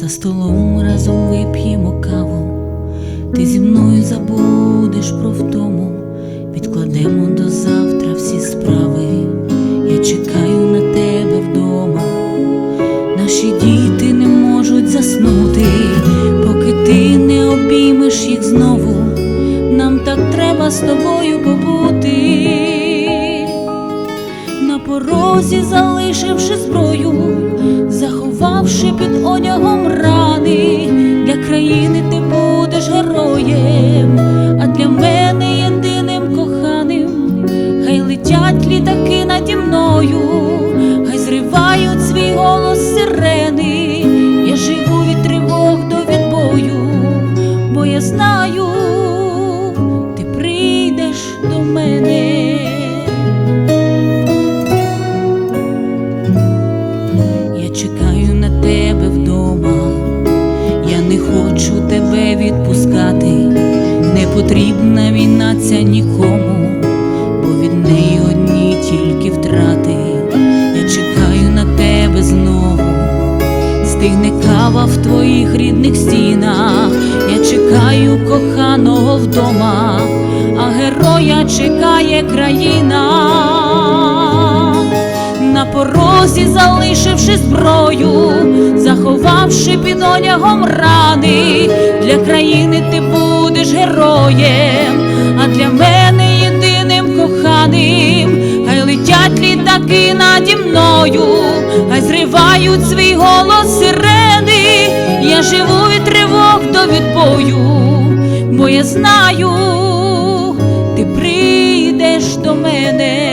за столом разом вип'ємо каву, ти зі мною забудеш про втому, відкладемо до завтра всі справи. Я чекаю на тебе вдома, наші діти не можуть заснути, поки ти не обіймеш їх знову. Нам так треба з тобою побути порозі, залишивши зброю, заховавши під одягом рани, для країни ти будеш героєм, а для мене єдиним коханим, хай летять літаки наді мною, хай зривають свій голос сирени, я живу від тривог до відбою, бо я знаю, ти прийдеш до мене. Не хочу тебе відпускати, не потрібна війна ця нікому, бо від неї одні тільки втрати. Я чекаю на тебе знову, стигне кава в твоїх рідних стінах. Я чекаю коханого вдома, а героя чекає країна на дорозі, залишивши зброю, заховавши під одягом рани, для країни ти будеш героєм, а для мене єдиним коханим, хай летять літаки наді мною, хай зривають свій голос сирени, я живу і тривог до відбою, бо я знаю, ти прийдеш до мене.